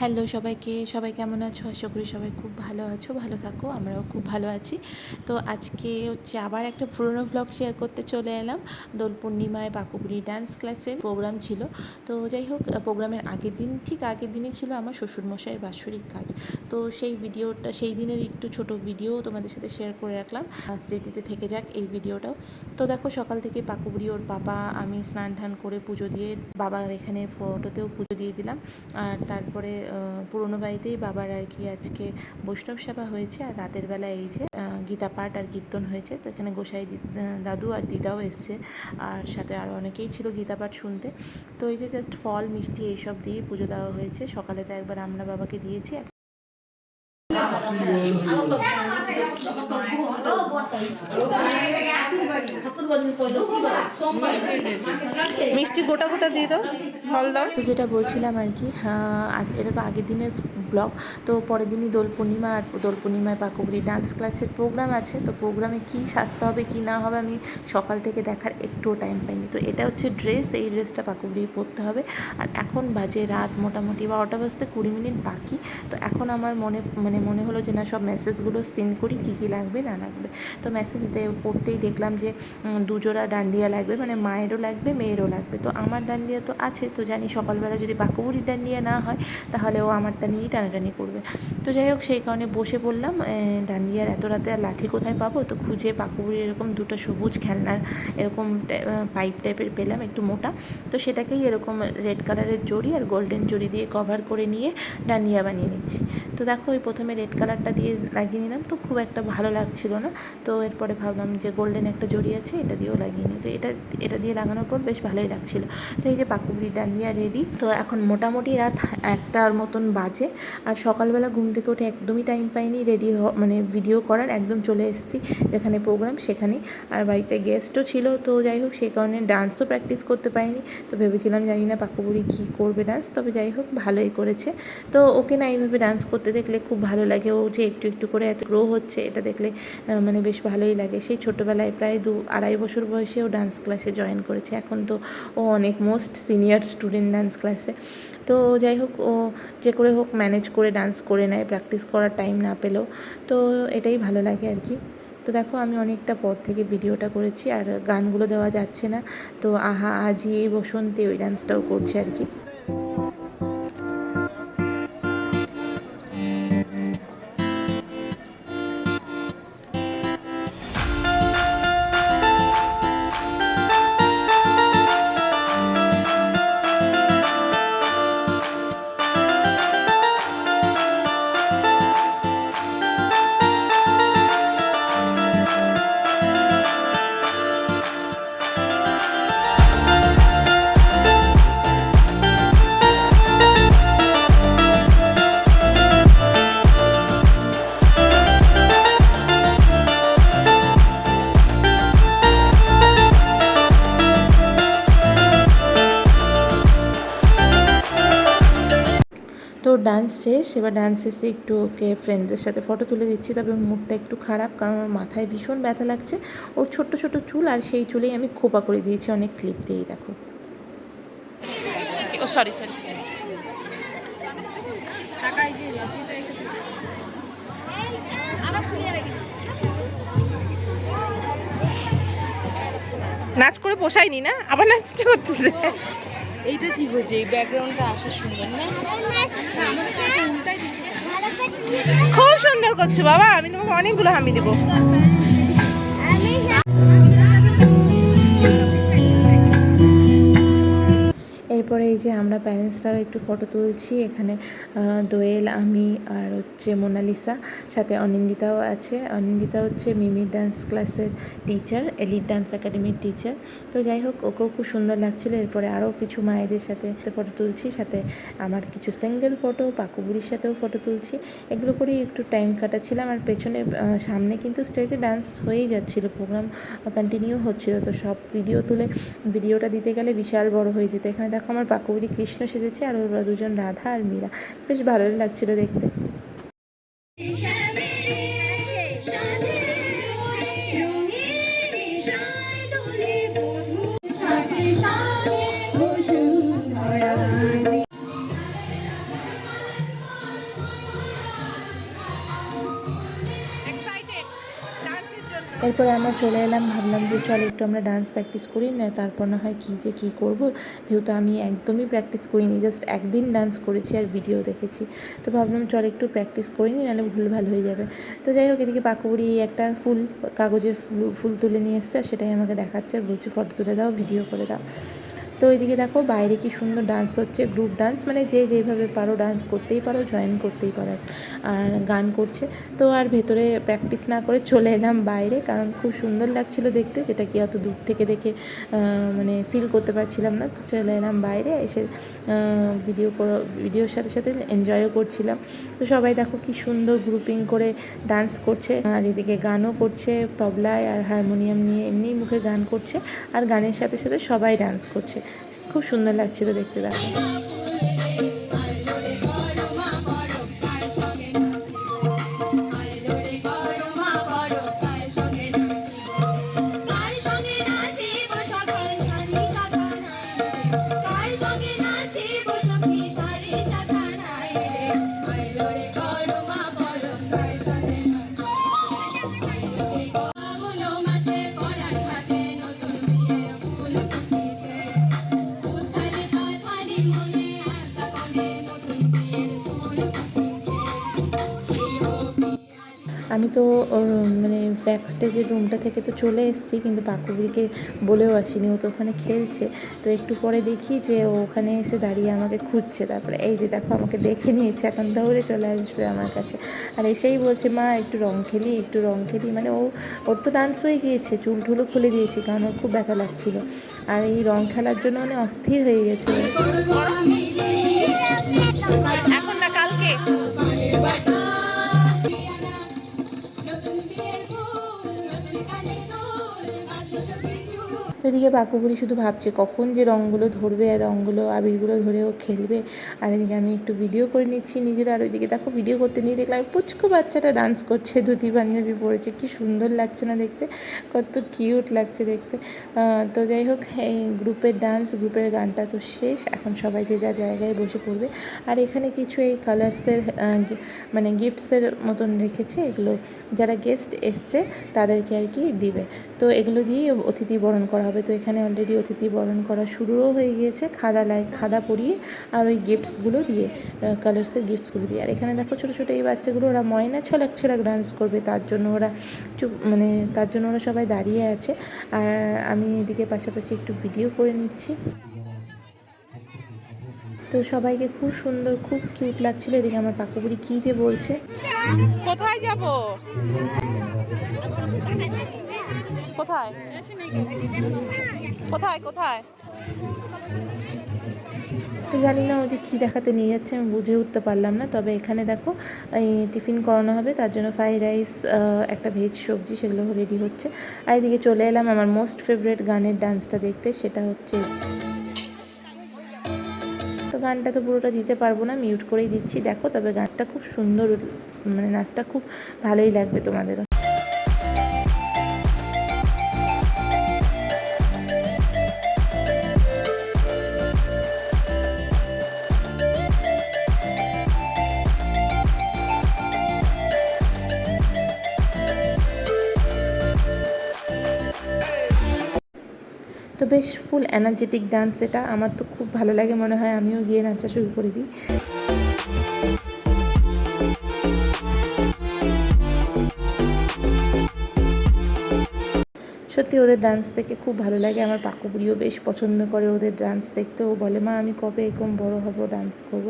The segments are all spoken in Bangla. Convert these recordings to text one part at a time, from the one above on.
হ্যালো সবাইকে, সবাই কেমন আছো? আশা করি সবাই খুব ভালো আছো, ভালো থাকো, আমরাও খুব ভালো আছি। তো আজকে হচ্ছে আবার একটা পুরনো ব্লগ শেয়ার করতে চলে এলাম। দোল পূর্ণিমায় পাকুপুরি ডান্স ক্লাসের প্রোগ্রাম ছিল। তো যাই হোক প্রোগ্রামের আগের দিন, ঠিক আগের দিনই ছিল আমার শ্বশুরমশাইয়ের বাৎসরিক কাজ। তো সেই ভিডিওটা, সেই দিনের একটু ছোট ভিডিও তোমাদের সাথে শেয়ার করে রাখলাম। স্মৃতিতে থেকে যাক এই ভিডিওটাও। তো দেখো, সকাল থেকে পাকুপুরি ওর বাবা, আমি স্নান টান করে পুজো দিয়ে বাবার এখানে ফটোতেও পুজো দিয়ে দিলাম। আর তারপরে পুরোনো বাড়িতেই বাবার আর কি আজকে বৈষ্ণব সেবা হয়েছে আর রাতের বেলা এই যে গীতা পাঠ আর কীর্তন হয়েছে। তো এখানে গোসাই দাদু আর দিদাও এসছে আর সাথে আরও অনেকেই ছিল গীতা পাঠ শুনতে। তো এই যে জাস্ট ফল, মিষ্টি এইসব দিয়ে পুজো দেওয়া হয়েছে। সকালে তো একবার আমরা বাবাকে দিয়েছি। মিষ্টি গোটা গোটা দিয়ে দাও ফল দাও তো যেটা বলছিলাম আর কি আহ, আজ এটা তো আগের দিনের ব্লগ তো পরের দিনই দোল পূর্ণিমা আর দোল পূর্ণিমায় পাকুবরি ডান্স ক্লাসের প্রোগ্রাম আছে তো প্রোগ্রামে কী সাজতে হবে কি না হবে আমি সকাল থেকে দেখার একটুও টাইম পাইনি। তো এটা হচ্ছে ড্রেস এই ড্রেসটা পাকুবরি পরতে হবে। আর এখন বাজে রাত মোটামুটি বারোটা বাজতে কুড়ি মিনিট বাকি তো এখন আমার মনে মানে মনে হলো যে না সব মেসেজগুলো সেন্ড করি, কী কী লাগবে, না লাগবে। তো মেসেজ পড়তেই দেখলাম যে দুজোড়া ডান্ডিয়া লাগবে মানে মায়েরও লাগবে, মেয়েরও লাগবে। তো আমার ডান্ডিয়া তো আছে, তো জানি সকালবেলা যদি পাকুবুরির ডান্ডিয়া না হয়, তাহলে ও আমারটা নিয়েই টানাটানি করবে। তো যাই হোক, সেই কারণে বসে পড়লাম ডান্ডিয়ার এত রাতে আর লাঠি কোথায় পাবো? তো খুঁজে পাকুবুরি এরকম দুটো সবুজ খেলনার এরকম পাইপ টাইপের পেলাম, একটু মোটা। তো সেটাকেই এরকম রেড কালারের জড়ি আর গোল্ডেন জড়ি দিয়ে কভার করে নিয়ে ডান্ডিয়া বানিয়ে নিচ্ছি। তো দেখো, ওই প্রথমে রেড কালারটা দিয়ে লাগিয়ে নিলাম। তো খুব একটা ভালো লাগছিল না। তো এরপরে ভাবলাম যে গোল্ডেন একটা জড়ি আছে, এটা দিয়েও লাগিয়ে নিই। তো এটা এটা দিয়ে লাগানোর পর বেশ ভালোই লাগছিল। তো এই যে পাকুবুরি ডান্ডিয়া রেডি তো এখন মোটামুটি রাত একটার মতন বাজে। আর সকালবেলা ঘুম থেকে উঠে একদমই টাইম পাইনি রেডি মানে ভিডিও করার, একদম চলে এসেছি যেখানে প্রোগ্রাম সেখানে। আর বাড়িতে গেস্টও ছিল, তো যাই হোক, সেই কারণে ডান্সও প্র্যাকটিস করতে পারিনি। তো ভেবেছিলাম জানি না পাকুবুরি কী করবে ডান্স তবে যাই হোক, ভালোই করেছে। তো ওকে না এইভাবে ডান্স করতে দেখলে খুব ভালো লাগে। ও যে একটু একটু করে এত গ্রো হচ্ছে এটা দেখলে মানে বেশ ভালোই লাগে। সেই ছোটোবেলায় প্রায় দু, আড়াই বছর বয়সে ও ডান্স ক্লাসে জয়েন করেছে। এখন তো ও অনেক মোস্ট সিনিয়র স্টুডেন্ট ডান্স ক্লাসে তো যাই হোক, ও যে করে হোক ম্যানেজ করে ডান্স করে নেয় প্র্যাকটিস করার টাইম না পেলেও। তো এটাই ভালো লাগে আর কি। তো দেখো, আমি অনেকটা পর থেকে ভিডিওটা করেছি, আর গানগুলো দেওয়া যাচ্ছে না। তো আহা আজি এই বসন্তে ওই ডান্সটাও করছে আর কি। তো ডান্স শেষ এবার ডান্স শেষে একটু ওকে ফ্রেন্ডদের সাথে ফটো তুলে দিচ্ছি। তবে ওর মুডটা একটু খারাপ কারণ ওর মাথায় ভীষণ ব্যথা লাগছে। ওর ছোট্ট ছোট চুল আর সেই চুলেই আমি খোপা করে দিয়েছি অনেক ক্লিপ দিয়েই দেখো। সরি সরি নাচ করে পোষায়নি না? আবার নাচতে করতেছে। এইটা ঠিক হয়েছে এই ব্যাকগ্রাউন্ডটা আসা সুন্দর না? খুব সুন্দর করছ বাবা আমি তোমাকে অনেকগুলো হামি দেবো। এরপরে এই যে আমরা প্যারেন্টসরাও একটু ফটো তুলছি। এখানে দোয়েল, আমি আর হচ্ছে মোনালিসা, সাথে অনিন্দিতাও আছে। অনিন্দিতা হচ্ছে মিমির ডান্স ক্লাসের টিচার এলিট ডান্স একাডেমির টিচার তো যাই হোক, ওকেও খুব সুন্দর লাগছিল। এরপরে আরও কিছু মায়েদের সাথে ফটো তুলছি, সাথে আমার কিছু সিঙ্গেল ফটো পাকুবুড়ির সাথেও ফটো তুলছি। এগুলো করেই একটু টাইম কাটাচ্ছিলাম। আর পেছনে সামনে কিন্তু স্টেজে ডান্স হয়েই যাচ্ছিল প্রোগ্রাম কন্টিনিউ হচ্ছিল। তো সব ভিডিও তুলে ভিডিওটা দিতে গেলে বিশাল বড় হয়ে যেত। এখানে দেখো আমার পাকুড়ি কৃষ্ণ সেজেছে আর ওরা দুজন রাধা আর মীরা। বেশ ভালোই লাগছিল দেখতে। এরপরে আমরা চলে এলাম, ভাবলাম যে চল একটু আমরা ডান্স প্র্যাকটিস করি, না তারপর না হয় কী যে কী করব। যেহেতু আমি একদমই প্র্যাকটিস করিনি জাস্ট একদিন ডান্স করেছি আর ভিডিও দেখেছি। তো ভাবলাম চল একটু প্র্যাকটিস করিনি নাহলে ভুল ভালো হয়ে যাবে। তো যাই হোক, এদিকে পাকুড়ি একটা ফুল, কাগজের ফুল ফুল তুলে নিয়ে এসছে সেটাই আমাকে দেখাচ্ছে। আর বলছি ফটো তুলে দাও ভিডিও করে দাও। তো ওইদিকে দেখো বাইরে কি সুন্দর ডান্স হচ্ছে গ্রুপ ডান্স মানে যে যেভাবে পারো ডান্স করতেই পারো জয়েন করতেই পারো আর গান করছে। তো আর ভেতরে প্র্যাকটিস না করে চলে এলাম বাইরে, কারণ খুব সুন্দর লাগছিল দেখতে, যেটা কি অত দূর থেকে দেখে মানে ফিল করতে পারছিলাম না। তো চলে এলাম বাইরে, এসে ভিডিও ভিডিওর সাথে সাথে এনজয়ও করছিলাম। তো সবাই দেখো কি সুন্দর গ্রুপিং করে ডান্স করছে, আর এদিকে গানও করছে, তবলায় আর হারমোনিয়াম নিয়ে এমনিই মুখে গান করছে, আর গানের সাথে সাথে সবাই ডান্স করছে। খুব সুন্দর লাগছিল দেখতে দেখো আমি তো মানে ব্যাক স্টেজের রুমটা থেকে তো চলে এসেছি, কিন্তু পাকুবুড়িকে বলেও আসিনি। ও তো ওখানে খেলছে। তো একটু পরে দেখি যে ও ওখানে এসে দাঁড়িয়ে আমাকে খুঁজছে। তারপরে এই যে দেখো, আমাকে দেখে নিয়েছে। এখন দৌড়ে চলে আসবে আমার কাছে। আর এসেই বলছে, মা, একটু রং খেলি, একটু রং খেলি। মানে ও, ওর তো ডান্স হয়ে গিয়েছে চুল টুলও খুলে দিয়েছি, কারণ ওর খুব ব্যথা লাগছিল। আর এই রং খেলার জন্য মানে অস্থির হয়ে গেছে। এখন না কালকে? এদিকে পাকুবুড়ি শুধু ভাবছে কখন যে রঙগুলো ধরবে আর রঙগুলো, আবিরগুলো ধরে ও খেলবে। আর এদিকে আমি একটু ভিডিও করে নিচ্ছি নিজের। আর ওইদিকে দেখো ভিডিও করতে নিয়ে দেখলাম পুচকু বাচ্চাটা ডান্স করছে, ধুতি পাঞ্জাবি পরেছে। কি সুন্দর লাগছে না দেখতে? কত কিউট লাগছে দেখতে। তো যাই হোক, এই গ্রুপের ডান্স গ্রুপের গানটা তো শেষ। এখন সবাই যে যা জায়গায় বসে পড়বে। আর এখানে কিছু এই কালার্সের মানে গিফটসের মতন রেখেছে। এগুলো যারা গেস্ট এসছে, তাদেরকে আর কি দিবে। তো এগুলো দিয়ে অতিথি বরণ করা হবে। তো এখানে অলরেডি অতিথি বরণ করা শুরুও হয়ে গিয়েছে, খাদা লাই, খাদা পরিয়ে আর ওই গিফটসগুলো দিয়ে কালার্সের গিফটসগুলো দিয়ে। আর এখানে দেখো ছোটো ছোটো এই বাচ্চাগুলো, ওরা ময়না ছলাক ছলাক ডান্স করবে, তার জন্য ওরা চুপ মানে তার জন্য ওরা সবাই দাঁড়িয়ে আছে। আর আমি এদিকে পাশাপাশি একটু ভিডিও করে নিচ্ছি। তো সবাইকে খুব সুন্দর, খুব কিউট লাগছিল। এদিকে আমার পাকুবুড়ি কী যে বলছে। কোথায় যাব? কোথায়? কোথায় কোথায়? তো জানি না, ও যে কী দেখাতে নিয়ে যাচ্ছে, আমি বুঝে উঠতে পারলাম না। তবে এখানে দেখো, এই টিফিন করানো হবে, তার জন্য ফ্রাইড রাইস একটা ভেজ সবজি, সেগুলো রেডি হচ্ছে। আর এদিকে চলে এলাম আমার মোস্ট ফেভারিট গানের ডান্সটা দেখতে, সেটা হচ্ছে তো গানটা তো পুরোটা দিতে পারব না মিউট করেই দিচ্ছি। দেখো, তবে গাছটা খুব সুন্দর মানে নাচটা খুব ভালোই লাগবে তোমাদের বেশ ফুল এনার্জেটিক ডান্স এটা। আমার তো খুব ভালো লাগে মনে হয়, আমিও গিয়ে নাচা শুরু করে দিই। সত্যি ওদের ডান্স দেখে খুব ভালো লাগে। আমার পাকুবুড়িও বেশ পছন্দ করে ওদের ডান্স দেখতে ও বলে, মা, আমি কবে এরকম বড় হব ডান্স করব?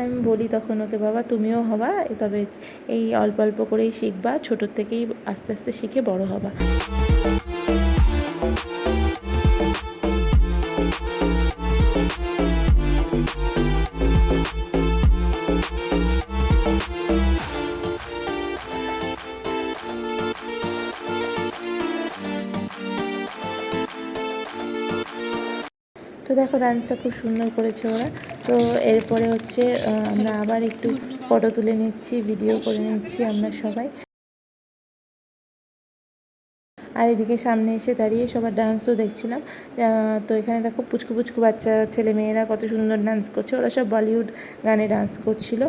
আমি বলি তখন ওকে, বাবা, তুমিও হবা তবে এই অল্প অল্প করেই শিখবা ছোটোর থেকেই আস্তে আস্তে শিখে বড় হবা। দেখো ডান্সটা খুব সুন্দর করেছে ওরা। তো এরপরে হচ্ছে আমরা আবার একটু ফটো তুলে নিচ্ছি ভিডিও করে নিচ্ছি আমরা সবাই। আর এদিকে সামনে এসে দাঁড়িয়ে সবার ডান্সও দেখছিলাম। তো এখানে দেখো, পুচকু পুচকু বাচ্চা, ছেলে মেয়েরা কত সুন্দর ডান্স করছে। ওরা সব বলিউড গানে ডান্স করছিল।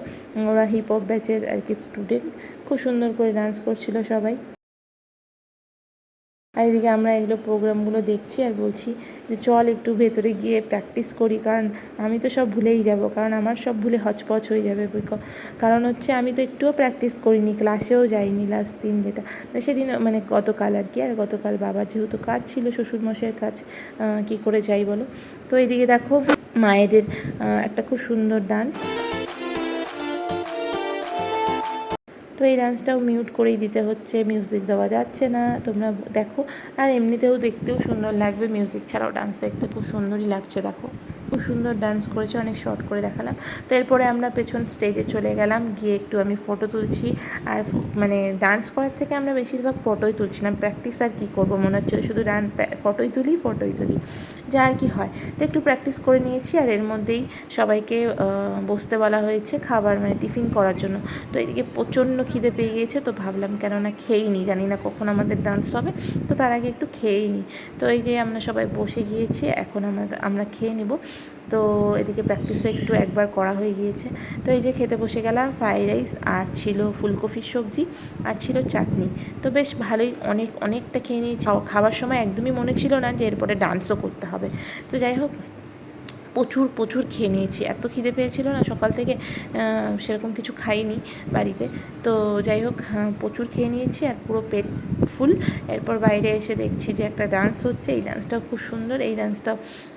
ওরা হিপ হপ ব্যাচের আর কি স্টুডেন্ট খুব সুন্দর করে ডান্স করছিল সবাই। আর এদিকে আমরা এগুলো প্রোগ্রামগুলো দেখছি আর বলছি যে চল একটু ভেতরে গিয়ে প্র্যাকটিস করি, কারণ আমি তো সব ভুলেই যাব, কারণ আমার সব ভুলে হচপচ হয়ে যাবে কারণ হচ্ছে আমি তো একটুও প্র্যাকটিস করিনি ক্লাসেও যাইনি লাস্ট দিন যেটা। মানে সেদিন মানে গতকাল আর কি, আর গতকাল বাবার যেহেতু কাজ ছিল, শ্বশুরমশাইয়ের কাজ কী করে যাই বলো? তো এদিকে দেখো মায়েদের একটা খুব সুন্দর ডান্স তো এই ডান্সটাও মিউট করেই দিতে হচ্ছে মিউজিক দেওয়া যাচ্ছে না, তোমরা দেখো। আর এমনিতেও দেখতেও সুন্দর লাগবে মিউজিক ছাড়াও ডান্স দেখতে খুব সুন্দরই লাগছে, দেখো। খুব সুন্দর ডান্স করেছে, অনেক শর্ট করে দেখালাম। তো এরপরে আমরা পেছন স্টেজে চলে গেলাম, গিয়ে একটু আমি ফটো তুলছি। আর মানে ডান্স করার থেকে আমরা বেশিরভাগ ফটোই তুলছিলাম প্র্যাকটিস আর কী করব মনে হচ্ছিল শুধু ডান্স ফটোই তুলি ফটোই তুলি, যা আর কি হয়। তো একটু প্র্যাকটিস করে নিয়েছি আর এর মধ্যেই সবাইকে বসতে বলা হয়েছে খাবার মানে টিফিন করার জন্য। তো এদিকে প্রচণ্ড খিদে পেয়ে গিয়েছে, তো ভাবলাম কেননা খেয়েই নি, জানি না কখন আমাদের ডান্স হবে, তো তার আগে একটু খেয়েই নিই তো এই যে আমরা সবাই বসে গিয়েছি, এখন আমরা আমরা খেয়ে নিব। তো এদিকে প্র্যাকটিসও একটু একবার করা হয়ে গিয়েছে। তো এই যে খেতে বসে গেলাম ফ্রাইড রাইস আর ছিল ফুলকপির সবজি আর ছিল চাটনি। তো বেশ ভালোই অনেক, অনেকটা খেয়ে নিয়েছি। খাওয়া- খাওয়ার সময় একদমই মনে ছিল না যে এরপরে ডান্সও করতে হবে। তো যাই হোক প্রচুর প্রচুর খেয়ে নিয়েছি। এত খিদে পেয়েছিল না সকাল থেকে সেরকম কিছু খাইনি বাড়িতে। তো যাই হোক হ্যাঁ, প্রচুর খেয়ে নিয়েছি আর পুরো পেট ফুল। এরপর বাইরে এসে দেখছি যে একটা ডান্স হচ্ছে। এই ডান্সটাও খুব সুন্দর। এই ডান্সটা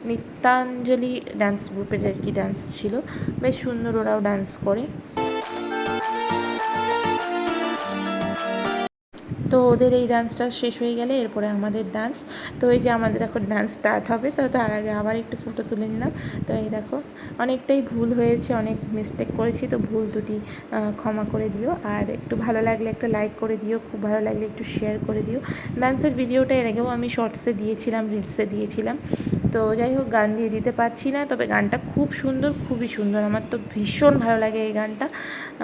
নিত্যাঞ্জলি ডান্স গ্রুপের আর কি ডান্স ছিল। বেশ সুন্দর ওরাও ডান্স করে। তো ওদের এই ডান্সটা শেষ হয়ে গেলে এরপরে আমাদের ডান্স তো এই যে আমাদের এখন ডান্স স্টার্ট হবে, তো তার আগে আবার একটু ফটো তুলে নিলাম। তো এই দেখো, অনেকটাই ভুল হয়েছে, অনেক মিস্টেক করেছি, তো ভুল দুটি ক্ষমা করে দিও। আর একটু ভালো লাগলে একটা লাইক করে দিও, খুব ভালো লাগলে একটু শেয়ার করে দিও। ডান্সের ভিডিওটা এর আগেও আমি শর্টসে দিয়েছিলাম রিলসে দিয়েছিলাম। তো যাই হোক, গান দিয়ে দিতে পারছি না, তবে গানটা খুব সুন্দর, খুবই সুন্দর। আমার তো ভীষণ ভালো লাগে এই গানটা।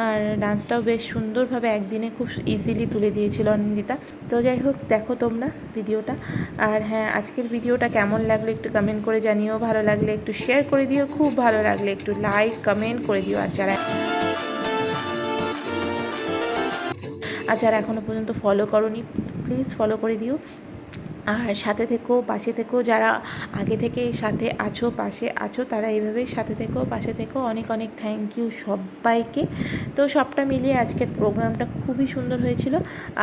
আর ডান্সটাও বেশ সুন্দরভাবে একদিনে খুব ইজিলি তুলে দিয়েছিল অনিন্দিতা। তো যাই হোক, দেখো তোমরা ভিডিওটা। আর হ্যাঁ আজকের ভিডিওটা কেমন লাগল একটু কমেন্ট করে জানিও। ভালো লাগলে একটু শেয়ার করে দিও। খুব ভালো লাগলে একটু লাইক কমেন্ট করে দিও। আর যারা আর যারা এখনও পর্যন্ত ফলো করনি প্লিজ ফলো করে দিও। আর সাথে থেকেও পাশে থেকেও যারা আগে থেকে সাথে আছো, পাশে আছো, তারা এইভাবেই সাথে থেকেও পাশে থেকেও অনেক অনেক থ্যাংক ইউ সবাইকে। তো সবটা মিলিয়ে আজকের প্রোগ্রামটা খুবই সুন্দর হয়েছিল।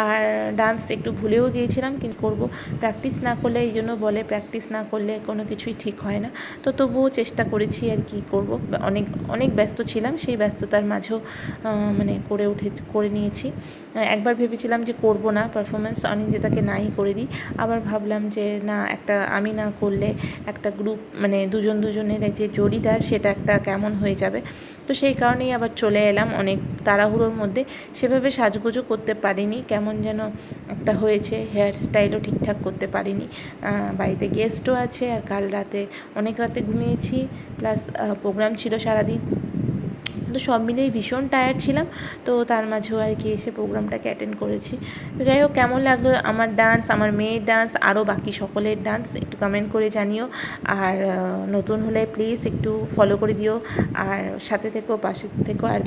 আর ডান্স একটু ভুলেও গিয়েছিলাম, কিন্তু করব। প্র্যাকটিস না করলে এই জন্য বলে প্র্যাকটিস না করলে কোনো কিছুই ঠিক হয় না। তো তবুও চেষ্টা করেছি আর কি করব। অনেক অনেক ব্যস্ত ছিলাম, সেই ব্যস্ততার মাঝেও মানে করে উঠে, করে নিয়েছি। একবার ভেবেছিলাম যে করব না পারফরমেন্স অনিন্দিতাকে নাই করে দিই। আবার ভাবলাম যে না, একটা আমি না করলে একটা গ্রুপ মানে দুজন দুজনের যে জড়িটা সেটা একটা কেমন হয়ে যাবে? তো সেই কারণেই আবার চলে এলাম অনেক তাড়াহুড়োর মধ্যে। সেভাবে সাজগোজও করতে পারিনি। কেমন যেন একটা হয়েছে হেয়ার স্টাইলও ঠিকঠাক করতে পারিনি। বাড়িতে গেস্টও আছে আর কাল রাতে অনেক রাতে ঘুমিয়েছি। প্লাস প্রোগ্রাম ছিল সারাদিন। তো সব মিলেই ভীষণ টায়ার্ড ছিলাম। তো তার মাঝেও আর কি এসে প্রোগ্রামটাকে অ্যাটেন্ড করেছি। তো যাই হোক, কেমন লাগল আমার ডান্স আমার মেয়ের ডান্স আরও বাকি সকলের ডান্স একটু কমেন্ট করে জানিও। আর নতুন হলে প্লিজ একটু ফলো করে দিও। আর সাথে থেকেও পাশে থেকেও আর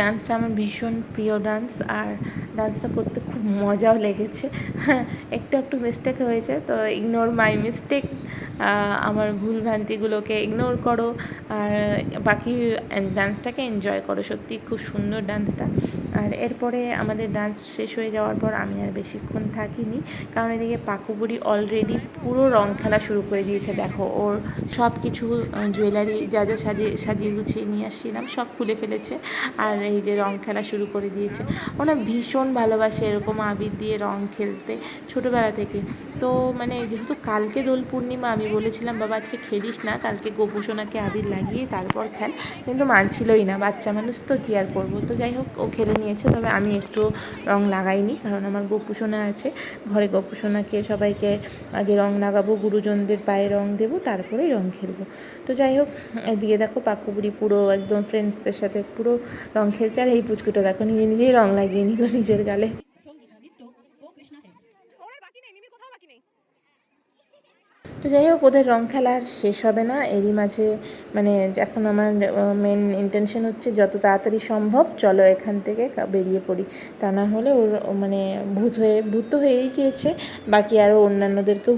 ডান্সটা আমার ভীষণ প্রিয় ডান্স আর ডান্সটা করতে খুব মজাও লেগেছে। হ্যাঁ একটু একটু মিস্টেক হয়েছে, তো ইগনোর মাই মিস্টেক আমার ভুল ভ্রান্তিগুলোকে ইগনোর করো, আর বাকি ডান্সটাকে এনজয় করো। সত্যি খুব সুন্দর ডান্সটা আর এরপরে আমাদের ডান্স শেষ হয়ে যাওয়ার পর আমি আর বেশিক্ষণ থাকিনি, কারণ এদিকে পাকুবুড়ি অলরেডি পুরো রং খেলা শুরু করে দিয়েছে। দেখো, ওর সব কিছু জুয়েলারি যা যা সাজিয়ে সাজিয়ে গুছিয়ে নিয়ে আসছিলাম সব খুলে ফেলেছে। আর এই যে রং খেলা শুরু করে দিয়েছে। ওনা ভীষণ ভালোবাসে এরকম আবির দিয়ে রং খেলতে ছোটোবেলা থেকে। তো মানে যেহেতু কালকে দোল পূর্ণিমা, আমি বলেছিলাম, বাবা, আজকে খেলিস না, কালকে গোপুসোনাকে আবির লাগিয়ে তারপর খেল। কিন্তু মানছিলই না, বাচ্চা মানুষ তো কী আর করব? তো যাই হোক, ও খেলে নিয়েছে, তবে আমি একটু রং লাগাইনি, কারণ আমার গোপুসোনা আছে। ঘরে গোপুসোনাকে সবাইকে আগে রং লাগাবো, গুরুজনদের পায়ে রং দেবো, তারপরেই রং খেলব। তো যাই হোক, এদিকে দেখো পাকুবুড়ি পুরো একদম ফ্রেন্ডসদের সাথে পুরো রং খেলছে, আর এই পুচকুটা দেখো, নিজে নিজেই রং লাগিয়ে নিল নিজের গালে। তো যাই হোক, ওদের রং খেলা আর শেষ হবে না। এরই মাঝে মানে এখন আমার মেন ইন্টেনশন হচ্ছে যত তাড়াতাড়ি সম্ভব চলো এখান থেকে বেরিয়ে পড়ি। তা না হলে ওর মানে ভূত হয়ে, ভূত তো হয়েই গিয়েছে বাকি আরও অন্যান্যদেরকেও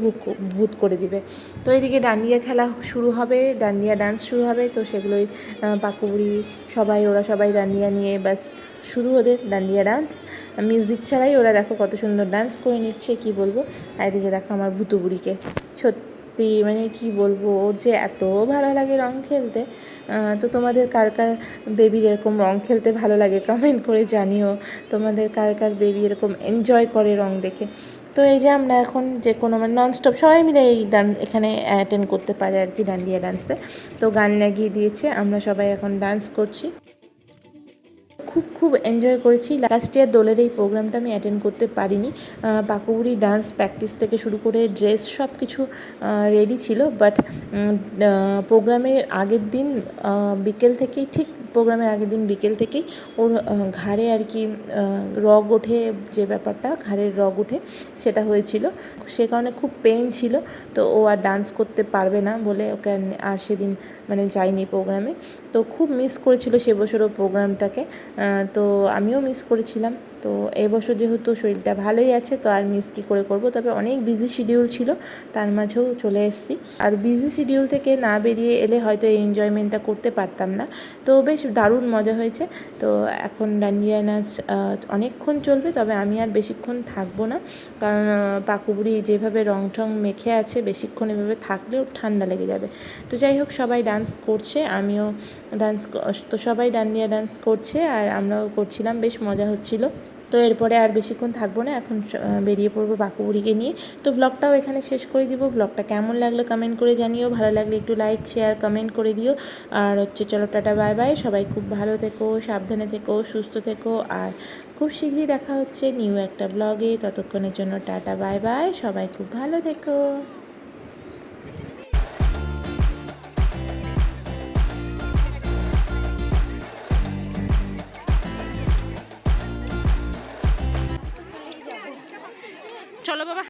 ভূত করে দিবে। তো এদিকে ডান্ডিয়া খেলা শুরু হবে, ডান্ডিয়া ডান্স শুরু হবে, তো সেগুলোই পাকুবুড়ি সবাই, ওরা সবাই ডান্ডিয়া নিয়ে ব্যাস শুরু ওদের ডান্ডিয়া ডান্স। মিউজিক ছাড়াই ওরা দেখো কত সুন্দর ডান্স করে নিচ্ছে, কি বলব? আর এদিকে দেখো আমার ভুতুবুড়িকে সত্যি মানে কি বলব, ওর যে এত ভালো লাগে রং খেলতে তো তোমাদের কার কার বেবির এরকম রং খেলতে ভালো লাগে কমেন্ট করে জানিও। তোমাদের কার কার বেবি এরকম এনজয় করে রং দেখে। তো এই যে আমরা এখন যে কোনো মানে ননস্টপ সবাই মিলে এই ডান, এখানে অ্যাটেন্ড করতে পারে আর কি ডান্ডিয়া ডান্সে তো গান লাগিয়ে দিয়েছে, আমরা সবাই এখন ডান্স করছি। খুব খুব এনজয় করেছি। লাস্ট ইয়ার দোলের এই প্রোগ্রামটা আমি অ্যাটেন্ড করতে পারিনি। পাকুবুড়ি ডান্স প্র্যাকটিস থেকে শুরু করে ড্রেস সব কিছু রেডি ছিল। বাট প্রোগ্রামের আগের দিন বিকেল থেকেই, ঠিক প্রোগ্রামের আগের দিন বিকেল থেকেই ওর ঘাড়ে আর কি রগ ওঠে যে ব্যাপারটা, ঘাড়ের রগ ওঠে, সেটা হয়েছিল। সে কারণে খুব পেইন ছিল। তো ও আর ডান্স করতে পারবে না বলে ওকে আর সেদিন মানে যায়নি প্রোগ্রামে তো খুব মিস করেছিল সে বছরও প্রোগ্রামটাকে তো আমিও মিস করেছিলাম। তো এবছর যেহেতু শরীরটা ভালোই আছে, তো আর মিস কী করে করব? তবে অনেক বিজি শিডিউল ছিল, তার মাঝেও চলে এসেছি। আর বিজি শিডিউল থেকে না বেরিয়ে এলে হয়তো এই এনজয়মেন্টটা করতে পারতাম না। তো বেশ দারুণ মজা হয়েছে। তো এখন ডান্ডিয়া নাচ অনেকক্ষণ চলবে, তবে আমি আর বেশিক্ষণ থাকব না। কারণ পাকুবুড়ি যেভাবে রং টং মেখে আছে, বেশিক্ষণ এভাবে থাকলেও ঠান্ডা লেগে যাবে। তো যাই হোক, সবাই ডান্স করছে, আমিও ডান্স তো সবাই ডান্ডিয়া ডান্স করছে, আর আমরাও করছিলাম, বেশ মজা হচ্ছিল। তো এরপরে আর বেশিক্ষণ থাকব না, এখন বেরিয়ে পড়ব বাকুবুড়িকে নিয়ে। তো ব্লগটাও এখানে শেষ করে দিব। ব্লগটা কেমন লাগল কমেন্ট করে জানিও। ভালো লাগলে একটু লাইক শেয়ার কমেন্ট করে দিও। আর হচ্ছে চলো টাটা বাই বাই সবাই খুব ভালো থেকো, সাবধানে থেকো, সুস্থ থেকো। আর খুব শীঘ্রই দেখা হচ্ছে নিউ একটা ব্লগে ততক্ষণের জন্য টাটা বাই বাই সবাই খুব ভালো থেকো। চলো বাবা